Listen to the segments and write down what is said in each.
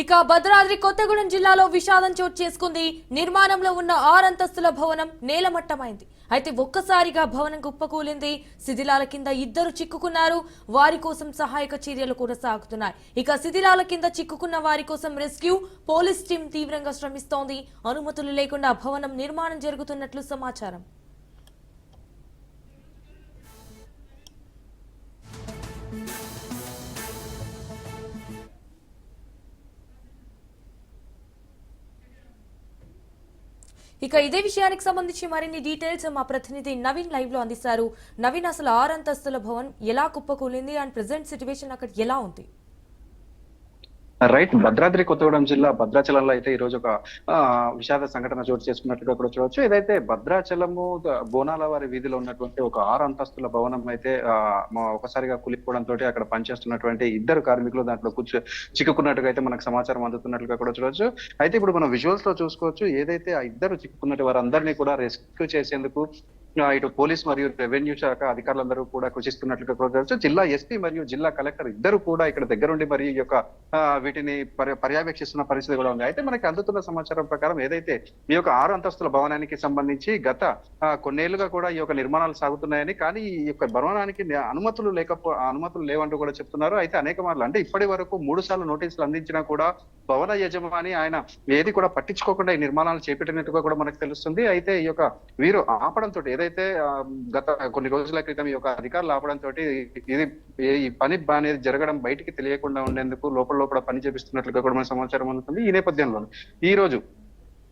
ఇక భద్రాద్రి కొత్తగూడెం జిల్లాలో విషాదం చోటు చేసుకుంది. నిర్మాణంలో ఉన్న ఆరంతస్తుల భవనం నేలమట్టమైంది. అయితే ఒక్కసారిగా భవనం కుప్పకూలింది. శిథిలాల కింద ఇద్దరు చిక్కుకున్నారు. వారి కోసం సహాయక చర్యలు కూడా సాగుతున్నాయి. ఇక శిథిలాల కింద చిక్కుకున్న వారి కోసం రెస్క్యూ పోలీస్ టీం తీవ్రంగా శ్రమిస్తోంది. అనుమతులు లేకుండా భవనం నిర్మాణం జరుగుతున్నట్లు సమాచారం. ఇక ఇదే విషయానికి సంబంధించి మరిన్ని డీటెయిల్స్ మా ప్రతినిధి నవీన్ లైవ్లో అందిస్తారు. నవీన్ అసలు ఆరంతస్తుల భవన్ ఎలా కుప్పకూలింది? అండ్ ప్రెసెంట్ సిచ్యువేషన్ అక్కడ ఎలా ఉంది? రైట్. భద్రాద్రి కొత్తగూడెం జిల్లా భద్రాచలంలో అయితే ఈ రోజు ఒక విషాద సంఘటన చోటు చేసుకున్నట్టుగా కూడా చూడవచ్చు ఇదైతే భద్రాచలము బోనాల వారి వీధిలో ఉన్నటువంటి ఒక ఆరు అంతస్తుల భవనం అయితే ఒకసారిగా కులిపోవడంతో అక్కడ పనిచేస్తున్నటువంటి ఇద్దరు కార్మికులు దాంట్లో కూర్చో చిక్కుకున్నట్టుగా అయితే మనకు సమాచారం అందుతున్నట్లుగా కూడా చూడవచ్చు అయితే ఇప్పుడు మనం విజువల్స్లో చూసుకోవచ్చు. ఏదైతే ఆ ఇద్దరు చిక్కుకున్నట్టు వారందరినీ కూడా రెస్క్యూ చేసేందుకు ఇటు పోలీస్ మరియు రెవెన్యూ శాఖ అధికారులందరూ కూడా కృషిస్తున్నట్లుగా కూడా జిల్లా ఎస్పీ మరియు జిల్లా కలెక్టర్ ఇద్దరు కూడా ఇక్కడ దగ్గరుండి మరి ఈ యొక్క వీటిని పర్య- పర్యవేక్షిస్తున్న పరిస్థితి కూడా ఉంది. అయితే మనకి అందుతున్న సమాచారం ప్రకారం ఏదైతే ఈ యొక్క ఆరు అంతస్తుల భవనానికి సంబంధించి గత కొన్నేళ్ళుగా కూడా ఈ యొక్క నిర్మాణాలు సాగుతున్నాయని కానీ ఈ యొక్క భవనానికి అనుమతులు లేకపో అనుమతులు లేవంటూ కూడా చెప్తున్నారు. అయితే అనేక మార్లు అంటే ఇప్పటి వరకు మూడు సార్లు నోటీసులు అందించినా కూడా భవన యజమాని ఆయన ఏది కూడా పట్టించుకోకుండా ఈ నిర్మాణాలు చేపట్టినట్టుగా కూడా మనకు తెలుస్తుంది. అయితే ఈ యొక్క వీరు ఆపడంతో ఏదైతే గత కొన్ని రోజుల క్రితం ఈ యొక్క అధికారులు ఆపడంతో ఇది ఈ పని అనేది జరగడం బయటికి తెలియకుండా ఉండేందుకు లోపల లోపల పని చేపిస్తున్నట్లుగా కూడా మన సమాచారం అందుతుంది ఈ నేపథ్యంలో ఈ రోజు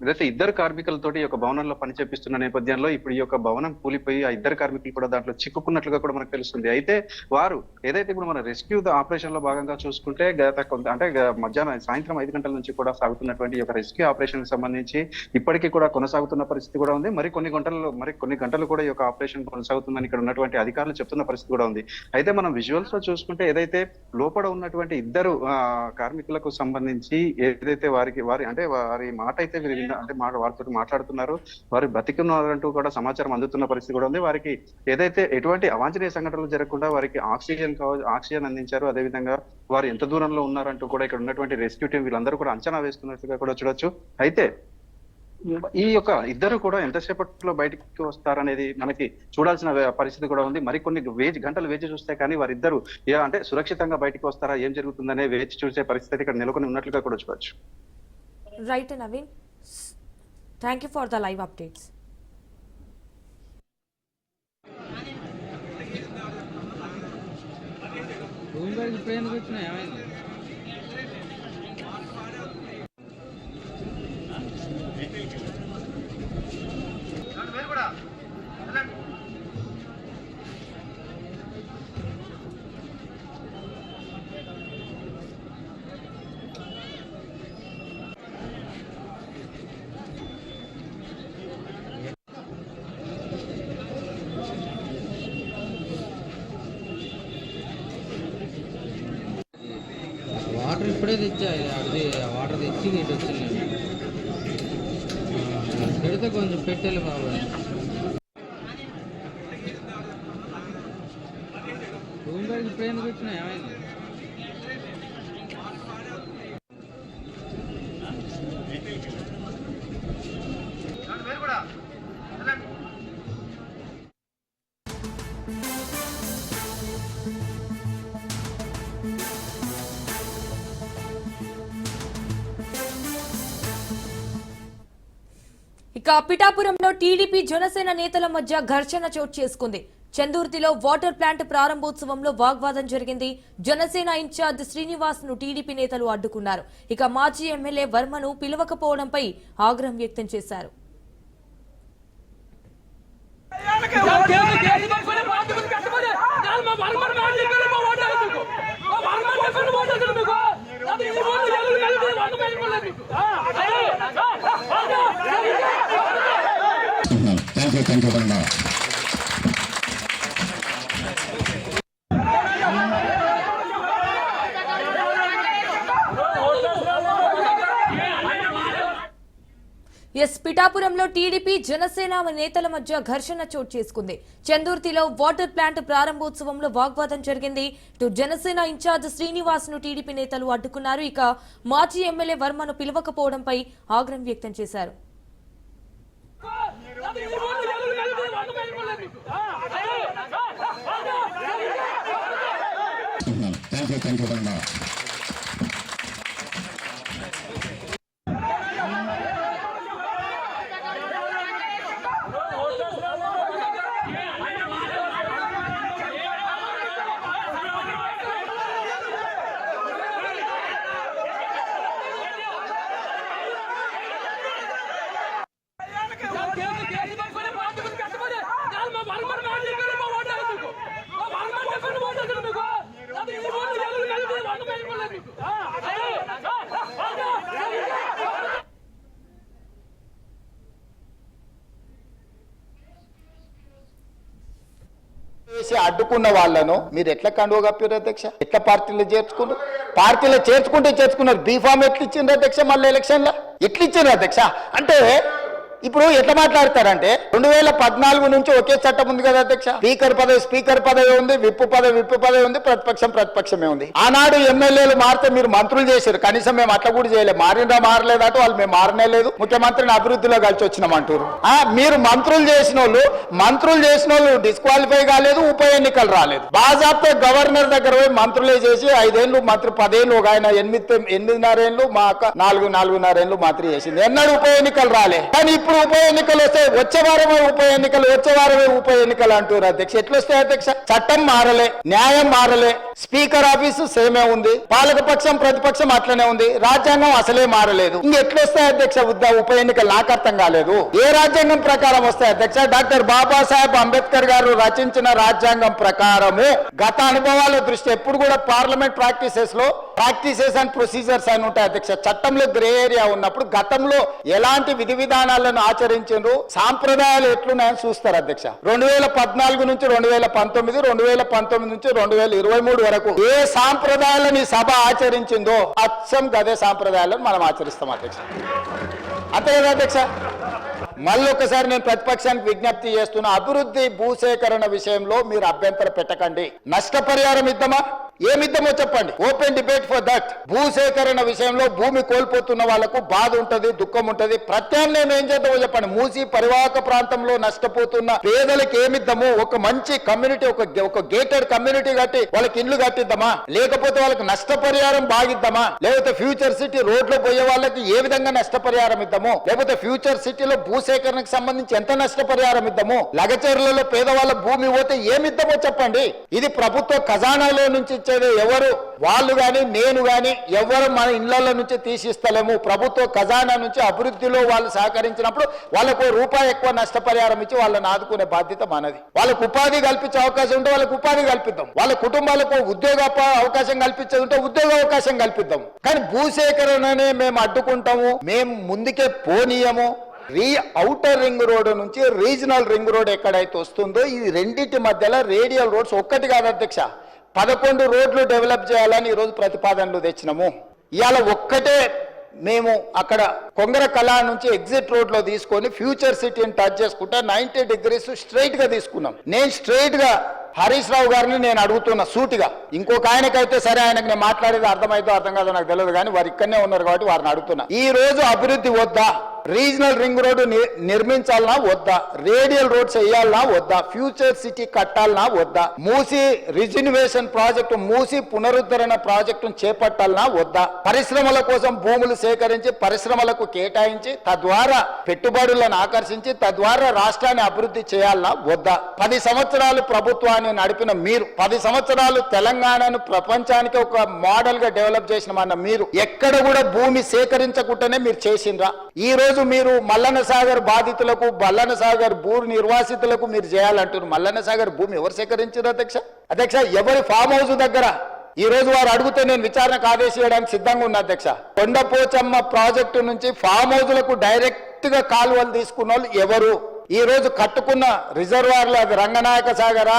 ఏదైతే ఇద్దరు కార్మికులతోటి ఈ యొక్క భవనంలో పని చేపిస్తున్న నేపథ్యంలో ఇప్పుడు ఈ యొక్క భవనం కూలిపోయి ఆ ఇద్దరు కార్మికులు కూడా దాంట్లో చిక్కుకున్నట్లుగా కూడా మనకు తెలుస్తుంది. అయితే వారు ఏదైతే ఇప్పుడు మన రెస్క్యూ ఆపరేషన్లో భాగంగా చూసుకుంటే గత కొంత అంటే మధ్యాహ్నం సాయంత్రం ఐదు గంటల నుంచి కూడా సాగుతున్నటువంటి యొక్క రెస్క్యూ ఆపరేషన్కి సంబంధించి ఇప్పటికీ కూడా కొనసాగుతున్న పరిస్థితి కూడా ఉంది. మరి కొన్ని గంటల్లో మరి కొన్ని గంటలు కూడా ఈ యొక్క ఆపరేషన్ కొనసాగుతుందని ఇక్కడ ఉన్నటువంటి అధికారులు చెప్తున్న పరిస్థితి కూడా ఉంది. అయితే మనం విజువల్స్లో చూసుకుంటే ఏదైతే లోపల ఉన్నటువంటి ఇద్దరు కార్మికులకు సంబంధించి ఏదైతే వారికి వారి అంటే వారి మాట అయితే అంటే వారితో మాట్లాడుతున్నారు. వారు బతికున్నారంటూ కూడా సమాచారం అందుతున్న పరిస్థితి కూడా ఉంది. వారికి ఏదైతే ఎటువంటి అవాంఛనీయ సంఘటనలు జరగకుండా వారికి ఆక్సిజన్ ఆక్సిజన్ అందించారు. అదేవిధంగా వారు ఎంత దూరంలో ఉన్నారంటూ కూడా ఇక్కడ ఉన్నటువంటి రెస్క్యూ టీం వీళ్ళందరూ కూడా అంచనా వేస్తున్నట్టుగా కూడా చూడొచ్చు. అయితే ఈ యొక్క ఇద్దరు కూడా ఎంతసేపట్లో బయటికి వస్తారనేది మనకి చూడాల్సిన పరిస్థితి కూడా ఉంది. మరికొన్ని వేచి గంటలు వేచి చూస్తే కానీ వారిద్దరు అంటే సురక్షితంగా బయటికి వస్తారా? ఏం జరుగుతుందనే వేచి చూసే పరిస్థితి ఇక్కడ నెలకొని ఉన్నట్లుగా కూడా చూడవచ్చు right Naveen. thank you for the live updates రూమ్లోకి ఇప్పుడు ఎందుకు వచ్చినాయి ఏమైంది ఇప్పుడే తెచ్చా అది ఆ వాటర్ తెచ్చి ఇటు వచ్చింది ఆ, పెడితే కొంచెం పెట్టాలి బాబు రూమ్లోకి ఇప్పుడు ఎందుకు వచ్చినాయి ఏమైంది ఇక పిఠాపురంలో టీడీపీ జనసేన నేతల మధ్య ఘర్షణ చోటు చేసుకుంది. చందుర్తిలో వాటర్ ప్లాంట్ ప్రారంభోత్సవంలో వాగ్వాదం జరిగింది. జనసేన ఇన్ఛార్జ్ శ్రీనివాస్ను టీడీపీ నేతలు అడ్డుకున్నారు. ఇక మాజీ ఎమ్మెల్యే వర్మను పిలవకపోవడంపై ఆగ్రహం వ్యక్తం చేశారు. Thank you thank you Banda S పిఠాపురంలో టీడీపీ జనసేన నేతల మధ్య ఘర్షణ చోటు చేసుకుంది. చందుర్తిలో వాటర్ ప్లాంట్ ప్రారంభోత్సవంలో వాగ్వాదం జరిగింది. ఇటు జనసేన ఇన్ఛార్జ్ శ్రీనివాస్ను టీడీపీ నేతలు అడ్డుకున్నారు. ఇక మాజీ ఎమ్మెల్యే వర్మను పిలవకపోవడంపై ఆగ్రహం వ్యక్తం చేశారు. థ్యాంక్ యూ థ్యాంక్ యూ బండ చేసి అడ్డుకున్న వాళ్ళను మీరు ఎట్లా కండువ కప్పారు అధ్యక్ష? ఎట్లా పార్టీలో చేర్చుకున్నారు పార్టీలో చేర్చుకుంటే చేర్చుకున్నారు. బీఫామ్ ఎట్లు ఇచ్చిండ్రు అధ్యక్ష మళ్ళీ ఎలక్షన్లో? ఎట్లు ఇచ్చిండ్రు అధ్యక్ష? అంటే ఇప్పుడు ఎట్లా మాట్లాడతారంటే రెండు వేల పద్నాలుగు నుంచి ఒకే చట్టం ఉంది కదా అధ్యక్ష? స్పీకర్ పదవి స్పీకర్ పదవి ఉంది విప్పు పదవి విప్పు పదవి ఉంది ప్రతిపక్షం ప్రతిపక్షమే ఉంది. ఆనాడు ఎమ్మెల్యేలు మారితే మీరు మంత్రులు చేశారు. కనీసం మేము అట్లా కూడా చేయలేదు మారిందా మారలేదట వాళ్ళు మేము మారనే లేదు. ముఖ్యమంత్రిని అభివృద్ధిలో కలిసి వచ్చినాం అంటారు ఆ, మీరు మంత్రులు చేసిన వాళ్ళు మంత్రులు చేసిన వాళ్ళు డిస్క్వాలిఫై కాలేదు ఉప ఎన్నికలు రాలేదు. బాజాప్తో గవర్నర్ దగ్గర పోయి మంత్రులే చేసి ఐదేళ్ళు మంత్రి పదేళ్ళు ఒక ఆయన ఎనిమిది ఎనిమిదిన్నరేళ్ళు మా అక్క నాలుగు నాలుగున్నరేళ్ళు మంత్రి చేసింది. ఎన్నడూ ఉప ఎన్నికలు రాలే. కానీ ఇప్పుడు ఉప ఎన్నికలు వస్తే వచ్చే వారమే ఉప ఎన్నికలు వచ్చే వారమే ఉప ఎన్నికలు అంటారు అధ్యక్ష. ఎట్లొస్తాయి అధ్యక్ష చట్టం మారలే న్యాయం మారలే స్పీకర్ ఆఫీసు సేమే ఉంది పాలకపక్షం ప్రతిపక్షం అట్లనే ఉంది రాజ్యాంగం అసలే మారలేదు. ఇంక వస్తాయి అధ్యక్ష ఉద్దా ఉప ఎన్నికలు నాకు అర్థం కాలేదు. ఏ రాజ్యాంగం ప్రకారం వస్తాయి అధ్యక్ష? డాక్టర్ బాబాసాహెబ్ అంబేద్కర్ గారు రచించిన రాజ్యాంగం ప్రకారము. గత అనుభవాల దృష్టి ఎప్పుడు కూడా పార్లమెంట్ ప్రాక్టీసెస్లో ప్రాక్టీసెస్ అండ్ ప్రొసీజర్స్ అని ఉంటాయి అధ్యక్ష. చట్టంలో గ్రే ఏరియా ఉన్నప్పుడు గతంలో ఎలాంటి విధి విధానాలను ఆచరించారు సాంప్రదాయాలు ఎట్లున్నాయని చూస్తారు అధ్యక్ష. రెండు వేల పద్నాలుగు నుంచి రెండు వేల పంతొమ్మిది రెండు వేల పంతొమ్మిది నుంచి రెండు వేల ఇరవై మూడు వరకు ఏ సాంప్రదాయాలను ఈ సభ ఆచరించిందో అచ్చం గదే సాంప్రదాయాలను మనం ఆచరిస్తాం అధ్యక్ష. అంతే కదా అధ్యక్ష? మళ్ళొకసారి నేను ప్రతిపక్షానికి విజ్ఞప్తి చేస్తున్న అభివృద్ధి భూసేకరణ విషయంలో మీరు అభ్యంతరం పెట్టకండి. నష్టపరిహారం ఇద్దామా? ఏమిద్దామో చెప్పండి. ఓపెన్ డిబేట్ ఫర్ దట్ భూసేకరణ విషయంలో భూమి కోల్పోతున్న వాళ్ళకు బాధ ఉంటది దుఃఖం ఉంటది. ప్రత్యామ్నాయం ఏం చేద్దామో చెప్పండి. మూసి పరివాహక ప్రాంతంలో నష్టపోతున్న పేదలకు ఏమిద్దాము ఒక మంచి కమ్యూనిటీ ఒక ఒక గేటెడ్ కమ్యూనిటీ కట్టి వాళ్ళకి ఇల్లు కట్టిద్దామా? లేకపోతే వాళ్ళకి నష్టపరిహారం బాగిద్దామా? లేకపోతే ఫ్యూచర్ సిటీ రోడ్లో పోయే వాళ్ళకి ఏ విధంగా నష్టపరిహారం ఇద్దాము? లేకపోతే ఫ్యూచర్ సిటీలో భూసేకరణకు సంబంధించి ఎంత నష్టపరిహారం ఇద్దాము లగచర్లలో పేదవాళ్ళ భూమి పోతే ఏమిద్దామో చెప్పండి. ఇది ప్రభుత్వ ఖజానాలో నుంచి ఇచ్చేది ఎవరు? వాళ్ళు గాని నేను గాని ఎవరు మన ఇళ్ళలో నుంచి తీసిస్తలేము. ప్రభుత్వ ఖజానా నుంచి అభివృద్ధిలో వాళ్ళు సహకరించినప్పుడు వాళ్ళకు రూపాయి ఎక్కువ నష్టపరిహారం ఇచ్చి వాళ్ళని ఆదుకునే బాధ్యత మనది. వాళ్ళకు ఉపాధి కల్పించే అవకాశం ఉంటే వాళ్ళకు ఉపాధి కల్పిద్దాం. వాళ్ళ కుటుంబాలకు ఉద్యోగ అవకాశం కల్పించేది ఉంటే ఉద్యోగ అవకాశం కల్పిద్దాం. కానీ భూసేకరణనే మేము అడ్డుకుంటాము. మేము ముందుకే పోనీయము. రీ అవుటర్ రింగ్ రోడ్ నుంచి రీజనల్ రింగ్ రోడ్ ఎక్కడైతే వస్తుందో ఈ రెండింటి మధ్యలో రేడియల్ రోడ్స్ ఒక్కటి కాదు అధ్యక్ష. పదకొండు రోడ్లు డెవలప్ చేయాలని ఈరోజు ప్రతిపాదనలు తెచ్చినాము. ఇవాళ ఒక్కటే మేము అక్కడ కొంగర కళా నుంచి ఎగ్జిట్ రోడ్లో తీసుకొని ఫ్యూచర్ సిటీని టచ్ చేసుకుంటా నైన్టీ డిగ్రీస్ స్ట్రైట్గా తీసుకున్నాం. నేను స్ట్రైట్గా హరీష్ రావు గారిని నేను అడుగుతున్నా సూటిగా. ఇంకొక ఆయనకైతే సరే ఆయనకు నేను మాట్లాడేది అర్థమైతే అర్థం కాదో నాకు తెలియదు కానీ వారు ఇక్కడనే ఉన్నారు కాబట్టి వారిని అడుగుతున్నా. ఈ రోజు అభివృద్ధి వద్దా? రీజనల్ రింగ్ రోడ్డు ని- నిర్మించాలనా వద్దా? రేడియల్ రోడ్స్ వేయాలనా వద్దా? ఫ్యూచర్ సిటీ కట్టాలనా వద్దా? మూసి రిజిన్వేషన్ ప్రాజెక్టు మూసి పునరుద్ధరణ ప్రాజెక్టును చేపట్టాలనా వద్దా? పరిశ్రమల కోసం భూములు సేకరించి పరిశ్రమలకు కేటాయించి తద్వారా పెట్టుబడులను ఆకర్షించి తద్వారా రాష్ట్రాన్ని అభివృద్ధి చేయాలనా వద్దా? పది సంవత్సరాలు ప్రభుత్వాన్ని నడిపిన మీరు పది సంవత్సరాలు తెలంగాణను ప్రపంచానికి ఒక మోడల్గా డెవలప్ చేసిన మీరు ఎక్కడ కూడా భూమి సేకరించకుండానే మీరు చేసిండ్రా? ఈ రోజు మీరు మల్లన్న సాగర్ బాధితులకు మల్లన్న సాగర్ భూ నిర్వాసితులకు మీరు చేయాలంటున్నారు. మల్లన్న సాగర్ భూమి ఎవరు సేకరించారు అధ్యక్ష? అధ్యక్ష ఎవరి ఫామ్ హౌస్ దగ్గర? ఈ రోజు వారు అడిగితే నేను విచారణకు ఆదేశించడానికి సిద్ధంగా ఉన్నా అధ్యక్ష. కొండపోచమ్మ ప్రాజెక్టు నుంచి ఫామ్ హౌస్లకు డైరెక్ట్గా కాలువలు తీసుకున్న వాళ్ళు ఎవరు? ఈరోజు కట్టుకున్న రిజర్వాయర్లు అది రంగనాయక సాగరా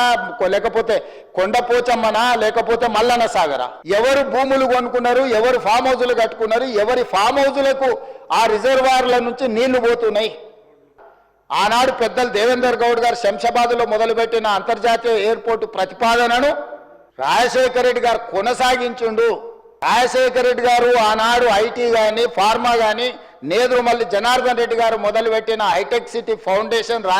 లేకపోతే కొండపోచమ్మనా లేకపోతే మల్లన్న సాగరా? ఎవరు భూములు కొనుక్కున్నారు ఎవరు ఫామ్ హౌజులు కట్టుకున్నారు ఎవరి ఫామ్ హౌజులకు ఆ రిజర్వాయర్ల నుంచి నీళ్ళు పోతున్నాయి? ఆనాడు పెద్దలు దేవేందర్ గౌడ్ గారు శంషాబాద్లో మొదలుపెట్టిన అంతర్జాతీయ ఎయిర్పోర్టు ప్రతిపాదనను రాజశేఖర రెడ్డి గారు కొనసాగించుండు. రాజశేఖర రెడ్డి గారు ఆనాడు ఐటీ కానీ ఫార్మా కానీ నేదురుమల్లి జనార్దన్ రెడ్డి గారు మొదలుపెట్టిన హైటెక్ సిటీ ఫౌండేషన్ రా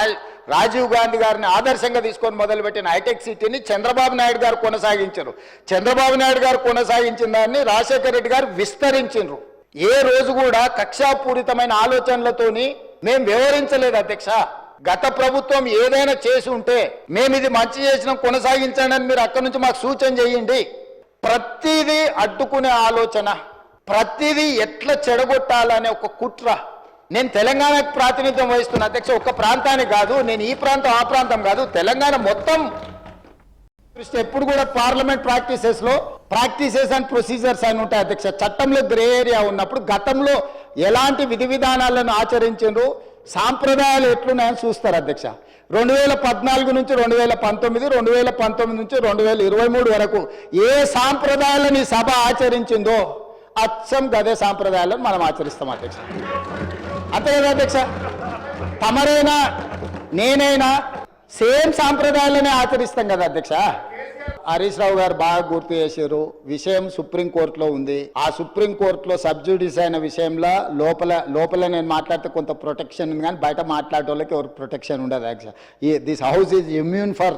రాజీవ్ గాంధీ గారిని ఆదర్శంగా తీసుకొని మొదలుపెట్టిన హైటెక్ సిటీని చంద్రబాబు నాయుడు గారు కొనసాగించారు. చంద్రబాబు నాయుడు గారు కొనసాగించిన దాన్ని రాజశేఖర రెడ్డి గారు విస్తరించిండ్రు. ఏ రోజు కూడా కక్షాపూరితమైన ఆలోచనలతోని మేము వివరించలేదు అధ్యక్ష. గత ప్రభుత్వం ఏదైనా చేసి ఉంటే మేము ఇది మంచి చేసిన కొనసాగించండి అని మీరు అక్కడి నుంచి మాకు సూచన చేయండి. ప్రతిదీ అడ్డుకునే ఆలోచన. ప్రతిదీ ఎట్లా చెడగొట్టాలనే ఒక కుట్ర. నేను తెలంగాణకు ప్రాతినిధ్యం వహిస్తున్న అధ్యక్ష ఒక ప్రాంతానికి కాదు నేను ఈ ప్రాంతం ఆ ప్రాంతం కాదు తెలంగాణ మొత్తం. దృష్టి ఎప్పుడు కూడా పార్లమెంట్ ప్రాక్టీసెస్లో ప్రాక్టీసెస్ అండ్ ప్రొసీజర్స్ అని ఉంటాయి అధ్యక్ష. చట్టంలో గ్రే ఏరియా ఉన్నప్పుడు గతంలో ఎలాంటి విధి విధానాలను ఆచరించారు సాంప్రదాయాలు ఎట్లున్నాయని చూస్తారు అధ్యక్ష. రెండు వేల పద్నాలుగు నుంచి రెండు వేల పంతొమ్మిది రెండు వేల పంతొమ్మిది నుంచి రెండు వేల ఇరవై మూడు వరకు ఏ సాంప్రదాయాలను సభ ఆచరించిందో అచ్చం గదే సాంప్రదాయాలను మనం ఆచరిస్తాం అధ్యక్ష. అంతే కదా అధ్యక్ష? తమరైనా నేనైనా సేమ్ సాంప్రదాయాలనే ఆచరిస్తాం కదా అధ్యక్ష? హరీష్ రావు గారు బాగా గుర్తు చేశారు. విషయం సుప్రీం కోర్టులో ఉంది. ఆ సుప్రీం కోర్టులో అయిన విషయంలో లోపల లోపల నేను మాట్లాడితే కొంత ప్రొటెక్షన్ ఉంది కానీ బయట మాట్లాడే వాళ్ళకి ఎవరు ప్రొటెక్షన్ ఉండదు యాక్చువల్ ఈ this house is immune for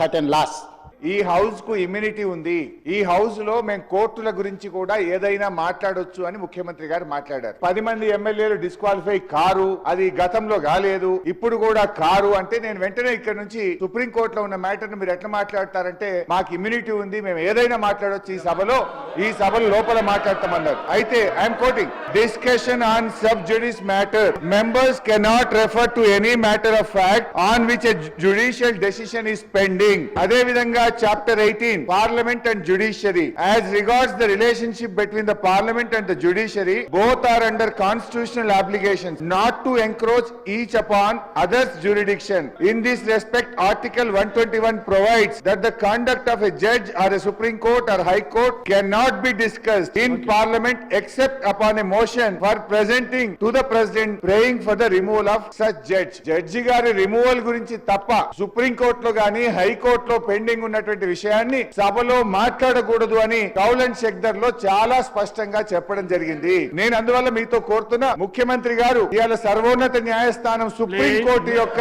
certain laws. ఈ హౌస్కు ఇమ్యూనిటీ ఉంది. ఈ హౌస్లో మేము కోర్టుల గురించి కూడా ఏదైనా మాట్లాడొచ్చు అని ముఖ్యమంత్రి గారు మాట్లాడారు. పది మంది ఎమ్మెల్యేలు డిస్క్వాలిఫై కారు అది గతంలో కాలేదు ఇప్పుడు కూడా కారు అంటే నేను వెంటనే ఇక్కడ నుంచి సుప్రీం కోర్టులో ఉన్న మ్యాటర్ను మీరు ఎట్లా మాట్లాడతారంటే మాకు ఇమ్యూనిటీ ఉంది మేము ఏదైనా మాట్లాడొచ్చు ఈ సభలో ఈ సభలో లోపల మాట్లాడతామన్నారు. అయితే I'm quoting discussion on sub judice matter members cannot refer to any matter of fact on which judicial decision is pending అదే విధంగా chapter eighteen parliament and judiciary as regards the relationship between the parliament and the judiciary both are under constitutional applications not to encroach each upon others jurisdiction. In this respect, Article 121 provides that the conduct of a judge or a Supreme Court or High Court cannot be discussed in Parliament except upon a motion for presenting to the President praying for the removal of such judge. Judge గారి removal గురించి తప్ప supreme కోర్టులో గాని హైకోర్టులో pending ఉన్నటువంటి విషయాన్ని సభలో మాట్లాడకూడదు అని కౌల్ అండ్ షెక్దర్లో చాలా స్పష్టంగా చెప్పడం జరిగింది. నేను అందువల్ల మీతో కోరుతున్నా ముఖ్యమంత్రి గారు ఇవాళ సర్వోన్నత న్యాయస్థానం సుప్రీం కోర్టు యొక్క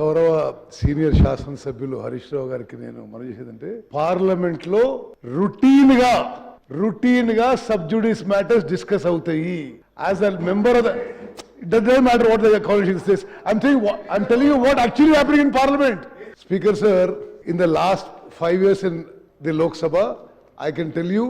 గౌరవ సీనియర్ శాసనసభ్యులు హరీష్ రావు గారికి నేను మనం చేసేదంటే పార్లమెంట్లో రొటీన్గా రొటీన్గా సబ్జుడిస్ మ్యాటర్స్ డిస్కస్ అవుతాయి. As a member of it doesn't matter what the constitution says I'm telling I'm telling you what actually happening in parliament speaker sir in the last five years in the Lok Sabha I can tell you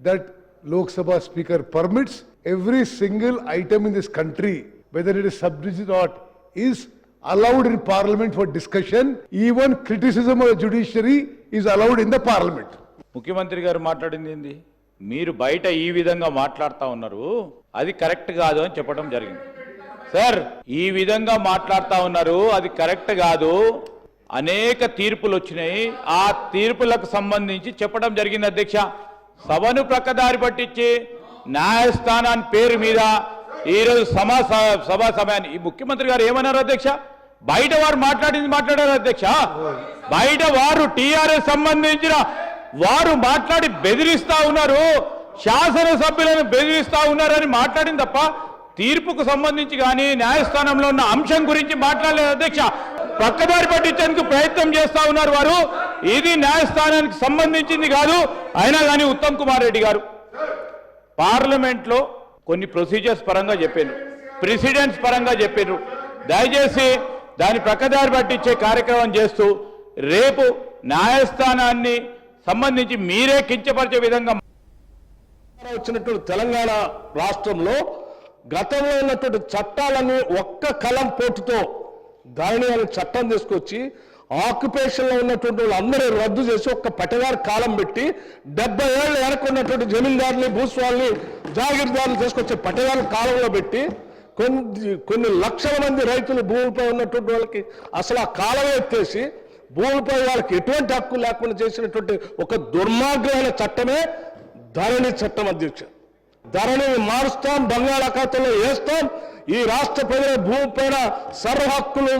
that Lok Sabha Speaker permits every single item in this country, whether it is subjudice or not, is allowed in parliament for discussion. Even criticism of the judiciary is allowed in the parliament. ముఖ్యమంత్రి గారు మాట్లాడింది ఏంది మీరు బయట ఈ విధంగా మాట్లాడుతా ఉన్నారు అది కరెక్ట్ కాదు అని చెప్పడం జరిగింది సార్ ఈ విధంగా మాట్లాడుతా ఉన్నారు అది కరెక్ట్ కాదు అనేక తీర్పులు వచ్చినాయి ఆ తీర్పులకు సంబంధించి చెప్పడం జరిగింది అధ్యక్ష. సభను ప్రక్కదారి పట్టించి న్యాయస్థానాన్ని పేరు మీద ఈరోజు సమా స- సభా సమయాన్ని ఈ ముఖ్యమంత్రి గారు ఏమన్నారు అధ్యక్ష? బయట వారు మాట్లాడింది మాట్లాడారు అధ్యక్ష? బయట వారు టీఆర్ఎస్ సంబంధించిన వారు మాట్లాడి బెదిరిస్తా ఉన్నారు. శాసనసభ్యులను బెదిరిస్తా ఉన్నారని మాట్లాడింది తప్ప తీర్పుకు సంబంధించి కానీ న్యాయస్థానంలో ఉన్న అంశం గురించి మాట్లాడలేదు అధ్యక్ష. పక్కదారి పట్టించేందుకు ప్రయత్నం చేస్తా ఉన్నారు వారు. ఇది న్యాయస్థానానికి సంబంధించింది కాదు. అయినా కానీ ఉత్తమ్ కుమార్ రెడ్డి గారు పార్లమెంట్లో కొన్ని ప్రొసీజర్స్ పరంగా చెప్పాను ప్రెసిడెంట్స్ పరంగా చెప్పారు. దయచేసి దాని ప్రక్కదారి పట్టించే కార్యక్రమం చేస్తూ రేపు న్యాయస్థానాన్ని సంబంధించి మీరే కించపరిచే విధంగా వచ్చినటువంటి తెలంగాణ రాష్ట్రంలో గతంలో ఉన్నటువంటి చట్టాలను ఒక్క కలం పోటుతో దానిని చట్టం తీసుకొచ్చి ఆక్యుపేషన్లో ఉన్నటువంటి వాళ్ళందరూ రద్దు చేసి ఒక్క పట్టదారు కాలం పెట్టి డెబ్బై ఏళ్ళు ఎరకున్నటువంటి జమీందారుని భూస్వామిని జాగీర్దారులు తీసుకొచ్చి పట్టదారు కాలంలో పెట్టి కొన్ని కొన్ని లక్షల మంది రైతులు భూమిపై ఉన్నటువంటి వాళ్ళకి అసలు ఆ కాలం ఎత్తేసి భూమిపై వాళ్ళకి ఎటువంటి హక్కు లేకుండా చేసినటువంటి ఒక దుర్మార్గమైన చట్టమే ధరణి చట్టం అధ్యక్ష. ధరణిని మారుస్తాం బంగాళాఖాతంలో వేస్తాం ఈ రాష్ట్ర ప్రజల భూమి పైన సర్వ హక్కులు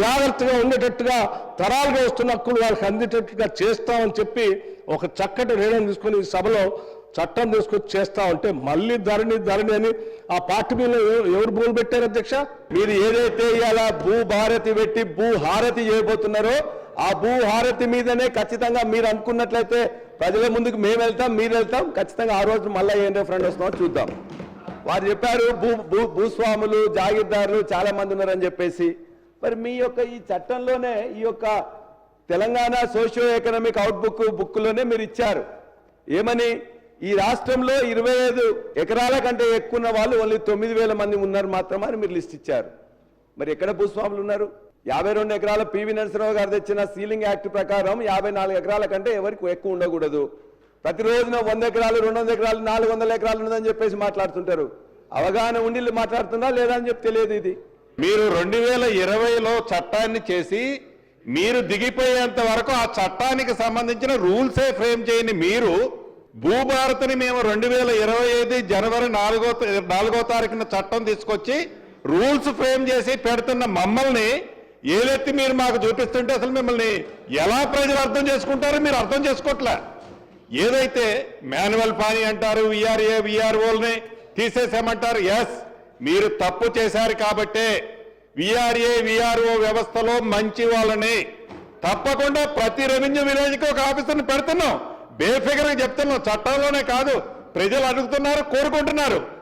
జాగ్రత్తగా ఉండేటట్టుగా తరాలుగా వస్తున్న హక్కులు వాళ్ళకి అందేటట్టుగా చేస్తామని చెప్పి ఒక చక్కటి నిర్ణయం తీసుకుని ఈ సభలో చట్టం తీసుకొచ్చి చేస్తా ఉంటే మళ్ళీ ధరణి ధరణి అని ఆ పార్టీ మీద ఎవరు భూములు పెట్టారు అధ్యక్ష? మీరు ఏదైతే ఇలా భూ భారతి పెట్టి భూ హారతి చేయబోతున్నారో ఆ భూ హారతి మీదనే ఖచ్చితంగా మీరు అనుకున్నట్లయితే ప్రజల ముందుకు మేము వెళ్తాం మీరు వెళ్తాం. ఖచ్చితంగా ఆ రోజు మళ్ళీ ఏం ఫ్రెండ్ వస్తుందో చూద్దాం. వారు చెప్పారు భూ భూ భూస్వాములు జాగీర్దారులు చాలా మంది ఉన్నారని చెప్పేసి. మరి మీ యొక్క ఈ చట్టంలోనే ఈ యొక్క తెలంగాణ సోషియో ఎకనామిక్ అవుట్బుక్ బుక్లోనే మీరు ఇచ్చారు. ఏమని? ఈ రాష్ట్రంలో ఇరవై ఐదు ఎకరాల కంటే ఎక్కువ ఉన్న వాళ్ళు ఓన్లీ తొమ్మిది వేల మంది ఉన్నారు మాత్రమే అని మీరు లిస్ట్ ఇచ్చారు. మరి ఎక్కడ భూస్వాములు ఉన్నారు? యాభై రెండు ఎకరాల పివి నరసింహరావు గారు తెచ్చిన సీలింగ్ యాక్ట్ ప్రకారం యాభై నాలుగు ఎకరాల కంటే ఎవరికి ఎక్కువ ఉండకూడదు. ప్రతిరోజున వంద ఎకరాలు రెండు వందల ఎకరాలు నాలుగు వందల ఎకరాలు ఉన్నదని చెప్పేసి మాట్లాడుతుంటారు. అవగాహన ఉండి మాట్లాడుతున్నా లేదా అని చెప్పి తెలియదు ఇది. మీరు రెండు వేల ఇరవైలో చట్టాన్ని చేసి మీరు దిగిపోయేంత వరకు ఆ చట్టానికి సంబంధించిన రూల్సే ఫ్రేమ్ చేయని మీరు భూభారతిని మేము రెండు వేల ఇరవై ఐదు జనవరి నాలుగో నాలుగో తారీఖున చట్టం తీసుకొచ్చి రూల్స్ ఫ్రేమ్ చేసి పెడుతున్న మమ్మల్ని ఏదైతే మీరు మాకు చూపిస్తుంటే అసలు మిమ్మల్ని ఎలా ప్రజలు అర్థం చేసుకుంటారో మీరు అర్థం చేసుకోవట్లే ఏదైతే మాన్యువల్ పానీ అంటారు విఆర్ఏ విఆర్ఓల్ని తీసేసామంటారు ఎస్ మీరు తప్పు చేశారు కాబట్టే విఆర్ఏ విఆర్ఓ వ్యవస్థలో మంచి వాళ్ళని తప్పకుండా ప్రతి రెవెన్యూ విలేజ్కి ఒక ఆఫీసర్ని పెడుతున్నాం. బేఫిగర్గా చెప్తున్నాం. చట్టంలోనే కాదు. ప్రజలు అడుగుతున్నారు కోరుకుంటున్నారు.